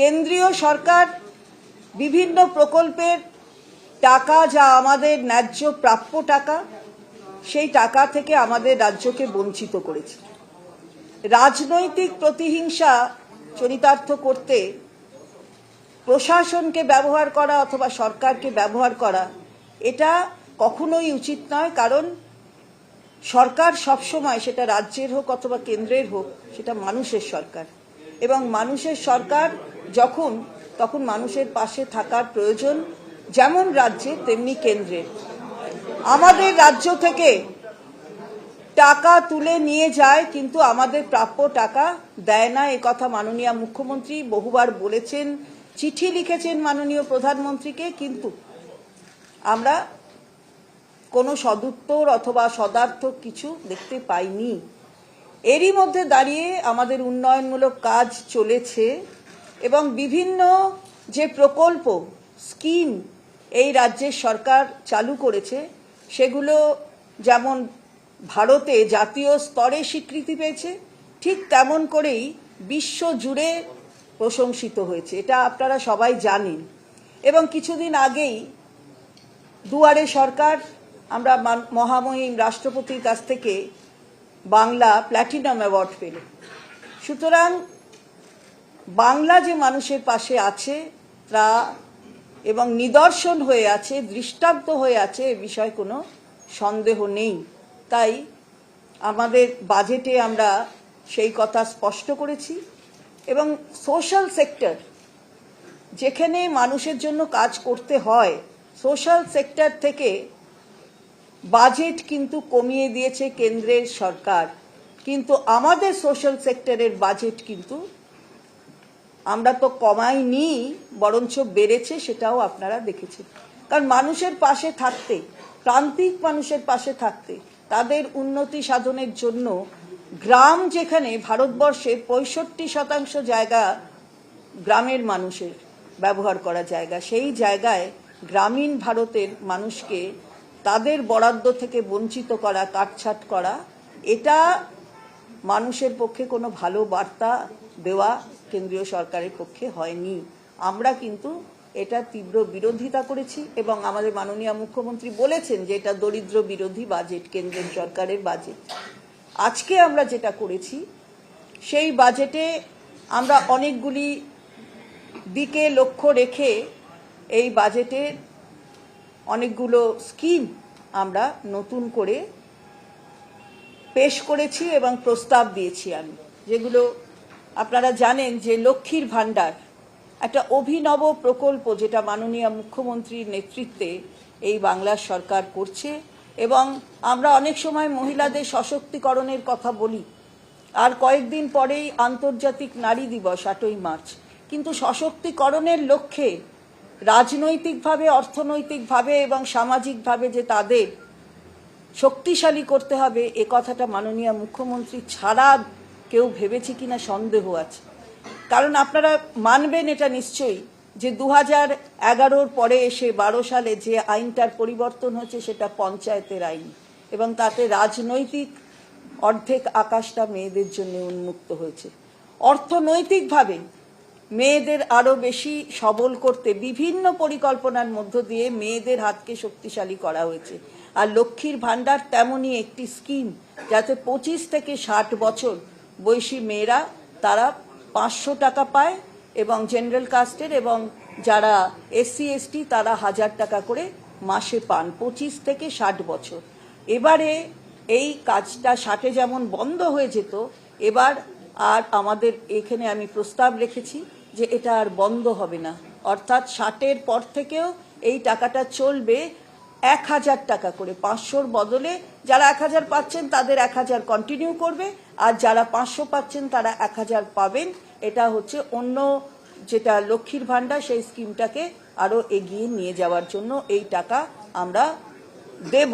কেন্দ্রীয় সরকার বিভিন্ন প্রকল্পের টাকা, যা আমাদের ন্যায্য প্রাপ্য টাকা, সেই টাকা থেকে আমাদের রাজ্যকে বঞ্চিত করেছে। রাজনৈতিক প্রতিহিংসা চরিতার্থ করতে প্রশাসনকে ব্যবহার করা অথবা সরকারকে ব্যবহার করা, এটা কখনোই উচিত নয়, কারণ সরকার সবসময় সেটা রাজ্যের হোক অথবা কেন্দ্রের হোক, সেটা মানুষের সরকার। এবং মানুষের সরকার যখন, তখন মানুষের পাশে থাকার প্রয়োজন, যেমন রাজ্যে, তেমনি কেন্দ্রের আমাদের রাজ্য থেকে টাকা তুলে নিয়ে যায়, কিন্তু আমাদের প্রাপ্য টাকা দেয় না। এ কথা মাননীয় মুখ্যমন্ত্রী বহুবার বলেছেন, চিঠি লিখেছেন মাননীয় প্রধানমন্ত্রীকে, কিন্তু আমরা কোনো সদুত্তর অথবা সদার্থক কিছু দেখতে পাইনি। এরই মধ্যে দাঁড়িয়ে আমাদের উন্নয়নমূলক কাজ চলেছে। এবং বিভিন্ন যে প্রকল্প স্কিম এই রাজ্যের সরকার চালু করেছে, সেগুলো যেমন ভারতে জাতীয় স্তরে স্বীকৃতি পেয়েছে, ঠিক তেমন করেই বিশ্ব জুড়ে প্রশংসিত হয়েছে। এটা আপনারা সবাই জানেন। এবং কিছুদিন আগেই দুয়ারে সরকার, আমরা মহামহিম রাষ্ট্রপতির কাছ থেকে বাংলা প্ল্যাটিনাম অ্যাওয়ার্ড পেল। সুতরাং বাংলা যে মানুষের পাশে আছে, তা এবং নিদর্শন হয়ে আছে, দৃষ্টান্ত হয়ে আছে, এ বিষয়ে কোনো সন্দেহ নেই। তাই আমাদের বাজেটে আমরা সেই কথা স্পষ্ট করেছি এবং সোশ্যাল সেক্টর যেখানে মানুষের জন্য কাজ করতে হয় সোশ্যাল সেক্টর থেকে বাজেট কিন্তু কমিয়ে দিয়েছে কেন্দ্রের সরকার। কিন্তু আমাদের সোশ্যাল সেক্টরের বাজেট কিন্তু আমরা তো কমাইনি, বরঞ্চ বেড়েছে সেটাও আপনারা দেখেছেন। কারণ মানুষের পাশে থাকতে, প্রান্তিক মানুষের পাশে থাকতে, তাদের উন্নতি সাধনের জন্য গ্রাম যেখানে ভারতবর্ষে পঁয়ষট্টি শতাংশ জায়গা গ্রামের মানুষের ব্যবহার করা জায়গা, সেই জায়গায় গ্রামীণ ভারতের মানুষকে তাদের বরাদ্দ থেকে বঞ্চিত করা, কাটছাট করা, এটা মানুষের পক্ষে কোনো ভালো বার্তা দেওয়া কেন্দ্রীয় সরকারের পক্ষে হয়নি। আমরা কিন্তু এটা তীব্র বিরোধিতা করেছি এবং আমাদের মাননীয় মুখ্যমন্ত্রী বলেছেন যে এটা দরিদ্র বিরোধী বাজেট কেন্দ্রের সরকারের বাজেট আজকে আমরা যেটা করেছি, সেই বাজেটে আমরা অনেকগুলি দিকে লক্ষ্য রেখে এই বাজেটের অনেকগুলো স্কিম আমরা নতুন করে পেশ করেছি এবং প্রস্তাব দিয়েছি আমি। যেগুলো আপনারা জানেন যে লক্ষ্মীর ভাণ্ডার একটা অভিনব প্রকল্প যেটা মাননীয় মুখ্যমন্ত্রীর নেতৃত্বে এই বাংলার সরকার করছে এবং আমরা অনেক সময় মহিলাদের সশক্তিকরণের কথা বলি। আর কয়েকদিন পরেই আন্তর্জাতিক নারী দিবস আটই মার্চ। কিন্তু সশক্তিকরণের লক্ষ্যে রাজনৈতিকভাবে, অর্থনৈতিকভাবে এবং সামাজিকভাবে যে তাদের শক্তিশালী করতে হবে, এ কথাটা মাননীয় মুখ্যমন্ত্রী ছাড়া কেউ ভেবেছে কিনা সন্দেহ আছে। কারণ আপনারা মানবেন এটা নিশ্চয়ই, যে দু হাজার এগারোর পরে এসে বারো সালে যে আইনটার পরিবর্তন হয়েছে সেটা পঞ্চায়েতের আইন এবং তাতে রাজনৈতিক অর্ধেক আকাশটা মেয়েদের জন্য উন্মুক্ত হয়েছে। অর্থনৈতিকভাবে মেয়েদের আরও বেশি সবল করতে বিভিন্ন পরিকল্পনার মধ্য দিয়ে মেয়েদের হাতকে শক্তিশালী করা হয়েছে। আর লক্ষ্মীর ভাণ্ডার তেমনই একটি স্কিম যাতে পঁচিশ থেকে ষাট বছর বয়সী মেয়েরা তারা পাঁচশো টাকা পায় এবং জেনারেল কাস্টের এবং যারা এসসি, এসটি তারা হাজার টাকা করে মাসে পান, পঁচিশ থেকে ষাট বছর। এবারে এই কাজটা ষাটে যেমন বন্ধ হয়ে যেত, এবার আর আমাদের এখানে আমি প্রস্তাব রেখেছি যে এটা আর বন্ধ হবে না। অর্থাৎ ষাটের পর থেকেও এই টাকাটা চলবে এক হাজার টাকা করে পাঁচশোর বদলে যারা এক হাজার পাচ্ছেন, তাদের এক হাজার কন্টিনিউ করবে। আর যারা পাঁচশো পাচ্ছেন, তারা এক হাজার পাবেন। এটা হচ্ছে অন্য যেটা লক্ষ্মীর ভাণ্ডার, সেই স্কিমটাকে আরও এগিয়ে নিয়ে যাওয়ার জন্য এই টাকা আমরা দেব।